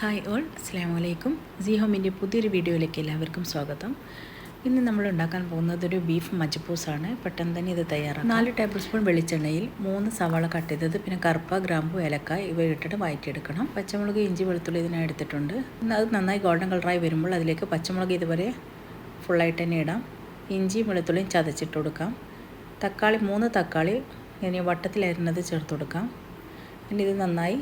Hi all അസ്സാം വലൈക്കും C ഹോമിന്റെ പുതിയൊരു വീഡിയോയിലേക്ക് എല്ലാവർക്കും സ്വാഗതം. ഇന്ന് നമ്മൾ ഉണ്ടാക്കാൻ പോകുന്നത് ഒരു ബീഫ് മജ്പൂസാണ് പെട്ടെന്ന് തന്നെ ഇത് തയ്യാറാണ് നാല് ടേബിൾ സ്പൂൺ വെളിച്ചെണ്ണയിൽ മൂന്ന് സവാള കട്ട് ചെയ്തത് പിന്നെ കറുപ്പ ഗ്രാമ്പു ഏലക്ക ഇവ ഇട്ടിട്ട് വഴറ്റിയെടുക്കണം പച്ചമുളക് ഇഞ്ചി വെളുത്തുള്ളി ഇതിനായി എടുത്തിട്ടുണ്ട്. അത് നന്നായി ഗോൾഡൻ കളറായി വരുമ്പോൾ അതിലേക്ക് പച്ചമുളക് ഇതുവരെ ഫുള്ളായിട്ട് തന്നെ ഇടാം. ഇഞ്ചിയും വെളുത്തുള്ളിയും ചതച്ചിട്ട് കൊടുക്കാം. തക്കാളി മൂന്ന് തക്കാളി ഇനി വട്ടത്തിലരിഞ്ഞത് ചേർത്ത് കൊടുക്കാം. പിന്നെ ഇത് നന്നായി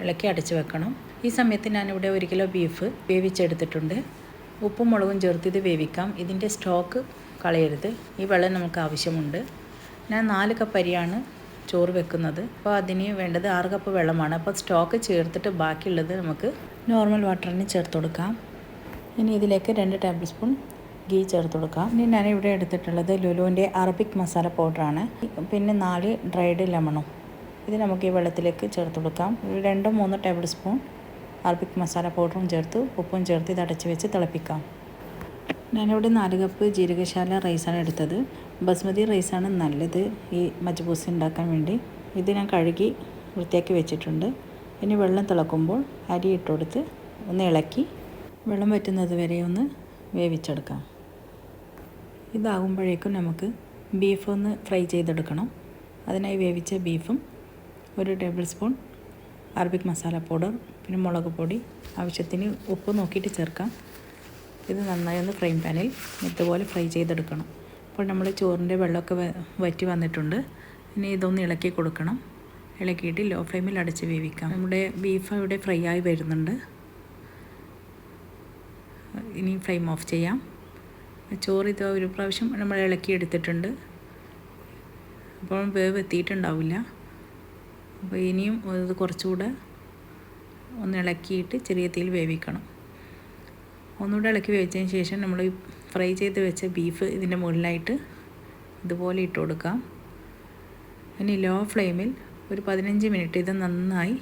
ഇളക്കി അടച്ചു വെക്കണം. ഈ സമയത്ത് ഞാനിവിടെ ഒരു കിലോ ബീഫ് വേവിച്ചെടുത്തിട്ടുണ്ട്. ഉപ്പും മുളകും ചേർത്ത് ഇത് വേവിക്കാം. ഇതിന്റെ സ്റ്റോക്ക് കളയരുത്. ഈ വെള്ളം നമുക്ക് ആവശ്യമുണ്ട്. ഞാൻ നാല് കപ്പ് അരിയാണ് ചോറ് വെക്കുന്നത്. അപ്പോൾ അതിന് വേണ്ടത് ആറ് കപ്പ് വെള്ളമാണ്. അപ്പോൾ സ്റ്റോക്ക് ചേർത്തിട്ട് ബാക്കിയുള്ളത് നമുക്ക് നോർമൽ വാട്ടറിന് ചേർത്ത് കൊടുക്കാം. ഇനി ഇതിലേക്ക് രണ്ട് ടേബിൾ സ്പൂൺ ഗീ ചേർത്ത് കൊടുക്കാം. ഇനി ഞാനിവിടെ എടുത്തിട്ടുള്ളത് ലുലുവിന്റെ അറബിക് മസാല പൗഡറാണ് പിന്നെ നാല് ഡ്രൈഡ് ലെമണും ഇത് നമുക്ക് ഈ വെള്ളത്തിലേക്ക് ചേർത്ത് കൊടുക്കാം. രണ്ടോ മൂന്നോ ടേബിൾ സ്പൂൺ അറബിക് മസാല പൗഡറും ചേർത്ത് ഉപ്പും ചേർത്ത് ഇത് അടച്ച് വെച്ച് തിളപ്പിക്കാം. ഞാനിവിടെ നാല് കപ്പ് ജീരകശാല റൈസാണ് എടുത്തത്. ബസ്മതി റൈസാണ് നല്ലത് ഈ മജ്ബൂസ് ഉണ്ടാക്കാൻ വേണ്ടി. ഇത് ഞാൻ കഴുകി വൃത്തിയാക്കി വെച്ചിട്ടുണ്ട്. ഇനി വെള്ളം തിളക്കുമ്പോൾ അരി ഇട്ട് കൊടുത്ത് ഒന്ന് ഇളക്കി വെള്ളം വറ്റുന്നത് വരെ ഒന്ന് വേവിച്ചെടുക്കാം. ഇതാകുമ്പോഴേക്കും നമുക്ക് ബീഫ് ഒന്ന് ഫ്രൈ ചെയ്തെടുക്കണം. അതിനായി വേവിച്ച ബീഫും ഒരു table spoon Arabic masala powder പിന്നെ മുളക് പൊടി ആവശ്യത്തിന് ഉപ്പ് നോക്കിയിട്ട് ചേർക്കാം. ഇത് നന്നായി ഒന്ന് ഫ്രൈ പാനിൽ ഇതുപോലെ ഫ്രൈ ചെയ്തെടുക്കണം. അപ്പോൾ നമ്മൾ ചോറിന്റെ വെള്ളമൊക്കെ വറ്റി വന്നിട്ടുണ്ട്. ഇനി ഇതൊന്ന് ഇളക്കി കൊടുക്കണം. ഇളക്കിയിട്ട് ലോ ഫ്ലെയിമിൽ അടച്ച് വേവിക്കാം. നമ്മുടെ ബീഫ് ഇവിടെ ഫ്രൈ ആയി വരുന്നുണ്ട്. ഇനി ഫ്ലെയിം ഓഫ് ചെയ്യാം. ചോറ് ഇത് ഒരു പ്രാവശ്യം നമ്മൾ ഇളക്കി എടുത്തിട്ടുണ്ട്. അപ്പോൾ വേവ് എത്തിയിട്ടുണ്ടാവില്ല. അപ്പോൾ ഇനിയും ഇത് കുറച്ചുകൂടെ ഒന്ന് ഇളക്കിയിട്ട് ചെറിയ തീയിൽ വേവിക്കണം. ഒന്നുകൂടെ ഇളക്കി വേവിച്ചതിന് ശേഷം നമ്മൾ ഫ്രൈ ചെയ്ത് വെച്ച ബീഫ് ഇതിന്റെ മുകളിലായിട്ട് ഇതുപോലെ ഇട്ട് കൊടുക്കാം. ഇനി ലോ ഫ്ലെയിമിൽ ഒരു പതിനഞ്ച് മിനിറ്റ് ഇത് നന്നായി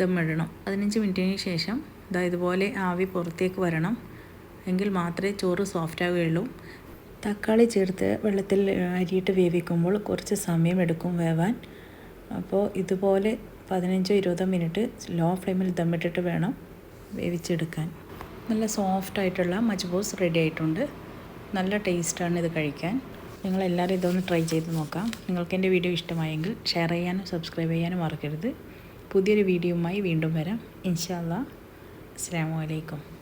ദമ്മിടണം. പതിനഞ്ച് മിനിറ്റിന് ശേഷം ഇതാ ഇതുപോലെ ആവി പുറത്തേക്ക് വരണം. എങ്കിൽ മാത്രമേ ചോറ് സോഫ്റ്റ് ആവുകയുള്ളൂ. തക്കാളി ചേർത്ത് വെള്ളത്തിൽ അരിയിട്ട് വേവിക്കുമ്പോൾ കുറച്ച് സമയം എടുക്കും വേവാൻ. അപ്പോൾ ഇതുപോലെ പതിനഞ്ചോ ഇരുപതോ മിനിറ്റ് ലോ ഫ്ലെയിമിൽ ദമ്മിട്ടിട്ട് വേണം വേവിച്ചെടുക്കാൻ. നല്ല സോഫ്റ്റ് ആയിട്ടുള്ള മജ്ബൂസ് റെഡി ആയിട്ടുണ്ട്. നല്ല ടേസ്റ്റാണ് ഇത് കഴിക്കാൻ. നിങ്ങളെല്ലാവരും ഇതൊന്ന് ട്രൈ ചെയ്ത് നോക്കാം. നിങ്ങൾക്ക് എന്റെ വീഡിയോ ഇഷ്ടമായെങ്കിൽ ഷെയർ ചെയ്യാനും സബ്സ്ക്രൈബ് ചെയ്യാനും മറക്കരുത്. പുതിയൊരു വീഡിയോയുമായി വീണ്ടും വരാം. ഇൻഷാല്ലാ അസ്സാം വലൈക്കും